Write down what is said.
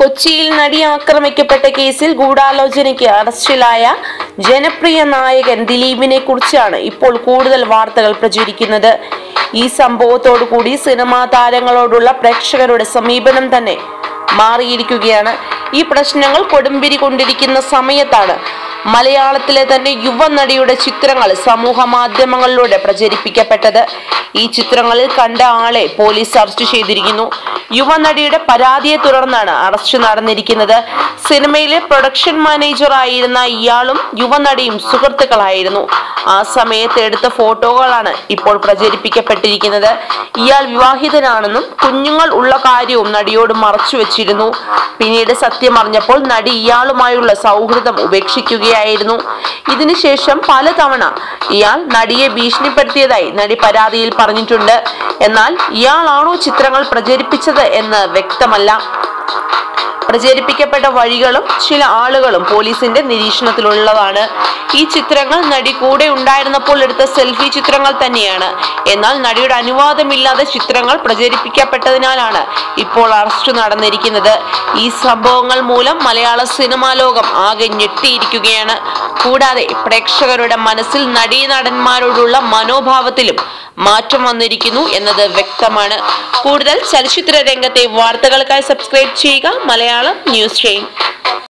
കൊച്ചിയിൽ നടി ആക്രമിക്കപ്പെട്ട കേസിൽ ഗൂഢാലോചനയ്ക്ക് അറസ്റ്റിലായ ജനപ്രിയ നായകൻ ദിലീപിനെ കുറിച്ചാണ് ഇപ്പോൾ കൂടുതൽ വാർത്തകൾ പ്രചരിക്കുന്നത്. ഈ സംഭവത്തോടു കൂടി സിനിമാ താരങ്ങളോടുള്ള പ്രേക്ഷകരുടെ സമീപനം തന്നെ മാറിയിരിക്കുകയാണ്. ഈ പ്രശ്നങ്ങൾ കൊടുമ്പിരി കൊണ്ടിരിക്കുന്ന സമയത്താണ് മലയാളത്തിലെ തന്നെ യുവനടിയുടെ ചിത്രങ്ങൾ സമൂഹ മാധ്യമങ്ങളിലൂടെ പ്രചരിപ്പിക്കപ്പെട്ടത്. ഈ ചിത്രങ്ങളിൽ കണ്ട ആളെ പോലീസ് അറസ്റ്റ് ചെയ്തിരിക്കുന്നു. യുവനടിയുടെ പരാതിയെ തുടർന്നാണ് അറസ്റ്റ് നടന്നിരിക്കുന്നത്. സിനിമയിലെ പ്രൊഡക്ഷൻ മാനേജർ ആയിരുന്ന ഇയാളും യുവനടിയും സുഹൃത്തുക്കളായിരുന്നു. ആ സമയത്ത് എടുത്ത ഫോട്ടോകളാണ് ഇപ്പോൾ പ്രചരിപ്പിക്കപ്പെട്ടിരിക്കുന്നത്. ഇയാൾ വിവാഹിതനാണെന്നും കുഞ്ഞുങ്ങൾ ഉള്ള കാര്യവും നടിയോട് മറച്ചു വെച്ചിരുന്നു. പിന്നീട് സത്യം അറിഞ്ഞപ്പോൾ നടി ഇയാളുമായുള്ള സൗഹൃദം ഉപേക്ഷിക്കുകയായിരുന്നു. ഇതിനുശേഷം പലതവണ ഇയാൾ നടിയെ ഭീഷണിപ്പെടുത്തിയതായി നടി പരാതിയിൽ പറഞ്ഞിട്ടുണ്ട്. എന്നാൽ ഇയാളാണോ ചിത്രങ്ങൾ പ്രചരിപ്പിച്ചത് എന്ന് വ്യക്തമല്ല. പ്രചരിപ്പിക്കപ്പെട്ട വഴികളും ചില ആളുകളും പോലീസിന്റെ നിരീക്ഷണത്തിലുള്ളതാണ്. ഈ ചിത്രങ്ങൾ നടി കൂടെ ഉണ്ടായിരുന്നപ്പോൾ എടുത്ത സെൽഫി ചിത്രങ്ങൾ തന്നെയാണ്. എന്നാൽ നടിയുടെ അനുവാദമില്ലാതെ ചിത്രങ്ങൾ പ്രചരിപ്പിക്കപ്പെട്ടതിനാലാണ് ഇപ്പോൾ അറസ്റ്റ് നടന്നിരിക്കുന്നത്. ഈ സംഭവങ്ങൾ മൂലം മലയാള സിനിമാ ലോകം ആകെ ഞെട്ടിയിരിക്കുകയാണ്. കൂടാതെ പ്രേക്ഷകരുടെ മനസ്സിൽ നടീ നടന്മാരോടുള്ള മനോഭാവത്തിലും മാറ്റം വന്നിരിക്കുന്നു എന്നത് വ്യക്തമാണ്. കൂടുതൽ ചലച്ചിത്ര രംഗത്തെ വാർത്തകൾക്കായി സബ്സ്ക്രൈബ് ചെയ്യുക. മലയാളം ന്യൂസ് ചെയ്യും